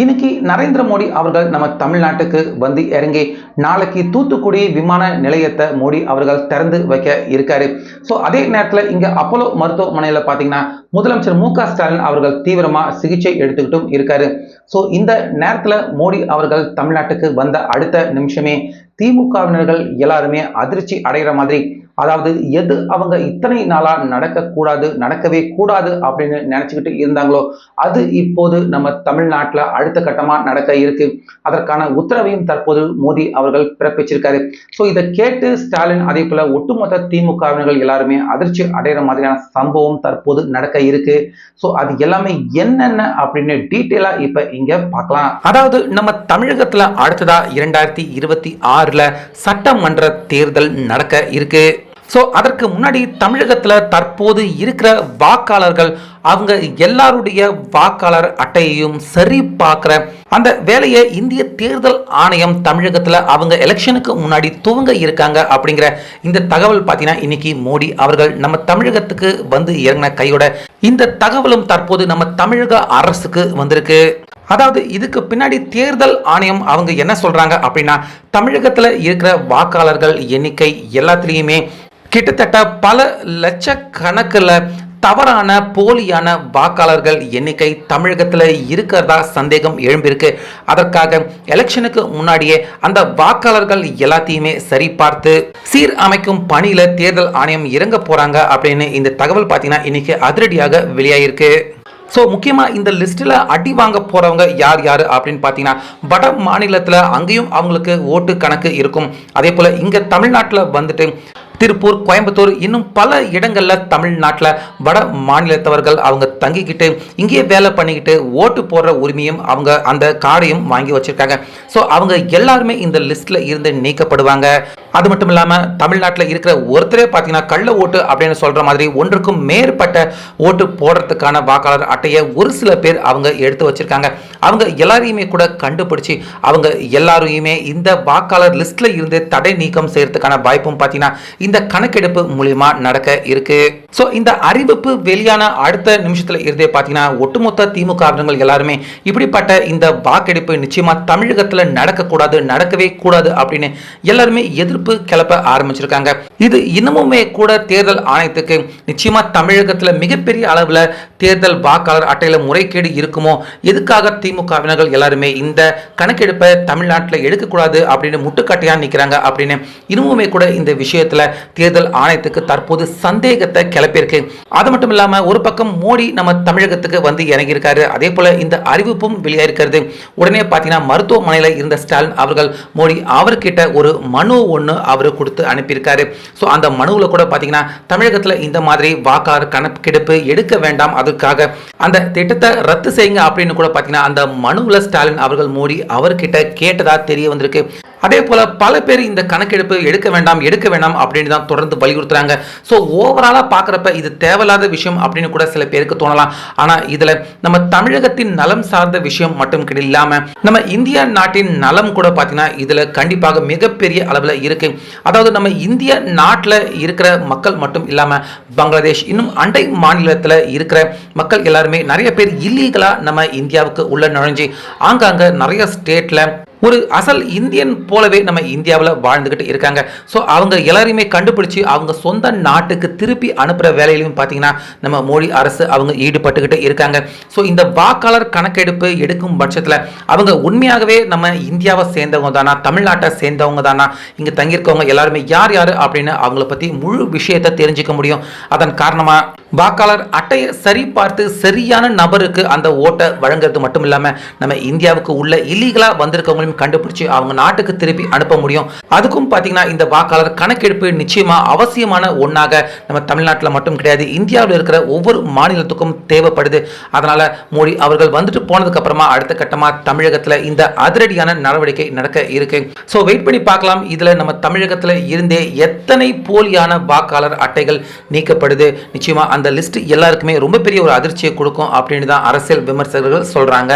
இன்னைக்கு நரேந்திர மோடி அவர்கள் நம்ம தமிழ்நாட்டுக்கு வந்து இறங்கி நாளைக்கு தூத்துக்குடி விமான நிலையத்தை மோடி அவர்கள் திறந்து வைக்க இருக்காரு. ஸோ அதே நேரத்தில் இங்கே அப்போலோ மருத்துவமனையில் பார்த்தீங்கன்னா முதலமைச்சர் மு ஸ்டாலின் அவர்கள் தீவிரமாக சிகிச்சை எடுத்துக்கிட்டும் இருக்காரு. ஸோ இந்த நேரத்தில் மோடி அவர்கள் தமிழ்நாட்டுக்கு வந்த அடுத்த நிமிஷமே திமுகவினர்கள் எல்லாருமே அதிர்ச்சி அடைகிற மாதிரி அதாவது எது அவங்க இத்தனை நாளா நடக்கக்கூடாது நடக்கவே கூடாது அப்படின்னு நினைச்சுக்கிட்டு இருந்தாங்களோ அது இப்போது நம்ம தமிழ்நாட்டில் அடுத்த கட்டமா நடக்க இருக்கு. அதற்கான உத்தரவையும் தற்போது மோடி அவர்கள் பிறப்பிச்சிருக்காரு. ஸோ இதை கேட்டு ஸ்டாலின் அதே போல ஒட்டுமொத்த திமுகவினர்கள் எல்லாருமே அதிர்ச்சி அடைகிற மாதிரியான சம்பவம் தற்போது நடக்க இருக்கு. ஸோ அது எல்லாமே என்னென்ன அப்படின்னு டீட்டெயிலா இப்ப இங்க பார்க்கலாம். அதாவது நம்ம தமிழகத்துல அடுத்ததா இரண்டாயிரத்தி இருபத்தி ஆறுல சட்டமன்ற தேர்தல் நடக்க இருக்கு. ஸோ அதற்கு முன்னாடி தமிழகத்தில் தற்போது இருக்கிற வாக்காளர்கள் அவங்க எல்லாருடைய வாக்காளர் அட்டையையும் சரி பார்க்குற அந்த வேலையை இந்திய தேர்தல் ஆணையம் தமிழகத்தில் அவங்க எலெக்ஷனுக்கு முன்னாடி துவங்க இருக்காங்க அப்படிங்கிற இந்த தகவல் பார்த்தீங்கன்னா இன்னைக்கு மோடி அவர்கள் நம்ம தமிழகத்துக்கு வந்து இறங்கின கையோட இந்த தகவலும் தற்போது நம்ம தமிழக அரசுக்கு வந்திருக்கு. அதாவது இதுக்கு பின்னாடி தேர்தல் ஆணையம் அவங்க என்ன சொல்கிறாங்க அப்படின்னா தமிழகத்தில் இருக்கிற வாக்காளர்கள் எண்ணிக்கை எல்லாத்துலேயுமே கிட்டத்தட்ட பல லட்சக்கணக்கில் தவறான போலியான வாக்காளர்கள் எண்ணிக்கை தமிழகத்தில் இருக்கிறதா சந்தேகம் எழும்பியிருக்கு. அதற்காக எலெக்ஷனுக்கு முன்னாடியே அந்த வாக்காளர்கள் எல்லாத்தையுமே சரி பார்த்து சீர் அமைக்கும் பணியில் தேர்தல் ஆணையம் இறங்க போகிறாங்க அப்படின்னு இந்த தகவல் பார்த்தீங்கன்னா இன்னைக்கு அதிரடியாக வெளியாயிருக்கு. ஸோ முக்கியமாக இந்த லிஸ்ட்டில் அடி வாங்க போகிறவங்க யார் யார் அப்படின்னு பார்த்தீங்கன்னா வட மாநிலத்தில் அங்கேயும் அவங்களுக்கு ஓட்டு கணக்கு இருக்கும். அதே போல் இங்கே தமிழ்நாட்டில் வந்துட்டு திருப்பூர் கோயம்புத்தூர் இன்னும் பல இடங்களில் தமிழ்நாட்டில் வட மாநிலத்தவர்கள் அவங்க தங்கிக்கிட்டு இங்கேயே வேலை பண்ணிக்கிட்டு ஓட்டு போடுற உரிமையும் அவங்க அந்த கார்டையும் வாங்கி வச்சிருக்காங்க. ஸோ அவங்க எல்லாருமே இந்த லிஸ்ட்டில் இருந்து நீக்கப்படுவாங்க. அது மட்டும் இல்லாமல் தமிழ்நாட்டில் இருக்கிற ஒருத்தரே பார்த்தீங்கன்னா கள்ள ஓட்டு அப்படின்னு சொல்கிற மாதிரி ஒன்றுக்கும் மேற்பட்ட ஓட்டு போடுறதுக்கான வாக்காளர் அட்டையை ஒரு சில பேர் அவங்க எடுத்து வச்சுருக்காங்க. அவங்க எல்லாரையுமே கூட கண்டுபிடிச்சி அவங்க எல்லாரையுமே இந்த வாக்காளர் லிஸ்ட்டில் இருந்து தடை நீக்கம் செய்கிறதுக்கான வாய்ப்பும் பார்த்தீங்கன்னா இந்த கணக்கெடுப்பு மூலியமா நடக்க இருக்கு. ஸோ இந்த அறிவிப்பு வெளியான அடுத்த நிமிஷத்தில் இருந்தே பார்த்தீங்கன்னா ஒட்டுமொத்த திமுக எல்லாருமே இப்படிப்பட்ட இந்த வாக்கெடுப்பு நிச்சயமா தமிழகத்தில் நடக்கக்கூடாது நடக்கவே கூடாது அப்படின்னு எல்லாருமே எதிர்ப்பு கிளப்ப ஆரம்பிச்சிருக்காங்க. இது இன்னமுமே கூட தேர்தல் ஆணையத்துக்கு நிச்சயமா தமிழகத்தில் மிகப்பெரிய அளவில் தேர்தல் வாக்காளர் அட்டையில் முறைகேடு இருக்குமோ? எதுக்காக திமுகவினர்கள் எல்லாருமே இந்த கணக்கெடுப்பை தமிழ்நாட்டில் எடுக்கக்கூடாது அப்படின்னு முட்டுக்கட்டையாக நிற்கிறாங்க அப்படின்னு இன்னுமே கூட இந்த விஷயத்தில் தேர்தல் ஆணையத்துக்கு தற்போது சந்தேகத்தை கிளப்பியிருக்கு. அது மட்டும் இல்லாமல் ஒரு பக்கம் மோடி நம்ம தமிழகத்துக்கு வந்து இறங்கியிருக்காரு. அதே போல இந்த அறிவிப்பும் வெளியாயிருக்கிறது. உடனே பார்த்தீங்கன்னா மருத்துவமனையில் இருந்த ஸ்டாலின் அவர்கள் மோடி அவர்கிட்ட ஒரு மனு ஒன்று அவர் கொடுத்து அனுப்பியிருக்காரு. ஸோ அந்த மனுவில் கூட பார்த்தீங்கன்னா தமிழகத்தில் இந்த மாதிரி வாக்காளர் கணக்கெடுப்பு எடுக்க வேண்டாம். அது அதுக்காக அந்த திட்டத்தை ரத்து செய்யுங்க அப்படின்னு கூட பார்த்தீங்கன்னா அந்த மனுவில் ஸ்டாலின் அவர்கள் மோடி அவர்கிட்ட கேட்டதா தெரிய வந்திருக்கு. அதே போல பல பேர் இந்த கணக்கெடுப்பு எடுக்க வேண்டாம் எடுக்க வேண்டாம் அப்படின்னு தான் தொடர்ந்து வலியுறுத்துறாங்க. ஸோ ஓவராலாக பார்க்குறப்ப இது தேவையில்லாத விஷயம் அப்படின்னு கூட சில பேருக்கு தோணலாம். ஆனால் இதில் நம்ம தமிழகத்தின் நலம் சார்ந்த விஷயம் மட்டும் இல்லாமல் நம்ம இந்திய நாட்டின் நலம் கூட பார்த்தீங்கன்னா இதில் கண்டிப்பாக மிகப்பெரிய அளவில் இருக்கு. அதாவது நம்ம இந்திய நாட்டில் இருக்கிற மக்கள் மட்டும் இல்லாமல் பங்களாதேஷ் இன்னும் அண்டை மாநிலத்தில் இருக்கிற மக்கள் எல்லாருமே நிறைய பேர் இல்லீகலாக நம்ம இந்தியாவுக்கு உள்ள நுழைஞ்சு ஆங்காங்க நிறைய ஸ்டேட்டில் ஒரு அசல் இந்தியன் போலவே நம்ம இந்தியாவில் வாழ்ந்துக்கிட்டு இருக்காங்க. ஸோ அவங்க எல்லாரையுமே கண்டுபிடிச்சி அவங்க சொந்த நாட்டுக்கு திருப்பி அனுப்புகிற வேலையிலையும் பார்த்தீங்கன்னா நம்ம மோடி அரசு அவங்க ஈடுபட்டுக்கிட்டு இருக்காங்க. ஸோ இந்த வாக்காளர் கணக்கெடுப்பு எடுக்கும் பட்சத்தில் அவங்க உண்மையாகவே நம்ம இந்தியாவை சேர்ந்தவங்க தானா தமிழ்நாட்டை சேர்ந்தவங்க தானா இங்கே தங்கியிருக்கவங்க எல்லாருமே யார் யார் அப்படின்னு அவங்கள பற்றி முழு விஷயத்தை தெரிஞ்சுக்க முடியும். அதன் காரணமாக வாக்காளர் அட்டையை சரி பார்த்து சரியான நபருக்கு அந்த ஓட்டை வழங்குறது மட்டும் இல்லாமல் நம்ம இந்தியாவுக்கு உள்ள இல்லீகலாக வந்திருக்கவங்களையும் கண்டுபிடிச்சி அவங்க நாட்டுக்கு திருப்பி அனுப்ப முடியும். அதுக்கும் பார்த்தீங்கன்னா இந்த வாக்காளர் கணக்கெடுப்பு நிச்சயமாக அவசியமான ஒன்றாக நம்ம தமிழ்நாட்டில் மட்டும் கிடையாது. இந்தியாவில் இருக்கிற ஒவ்வொரு மாநிலத்துக்கும் தேவைப்படுது. அதனால் மோடி அவர்கள் வந்துட்டு போனதுக்கப்புறமா அடுத்த கட்டமாக தமிழகத்தில் இந்த அதிரடியான நடவடிக்கை நடக்க இருக்கு. ஸோ வெயிட் பண்ணி பார்க்கலாம். இதில் நம்ம தமிழகத்தில் இருந்தே எத்தனை போலியான வாக்காளர் அட்டைகள் நீக்கப்படுது. நிச்சயமாக அந்த லிஸ்ட் எல்லாருக்குமே ரொம்ப பெரிய ஒரு அதிர்ச்சியை கொடுக்கும் அப்படின்னு தான் அரசியல் விமர்சகர்கள் சொல்றாங்க.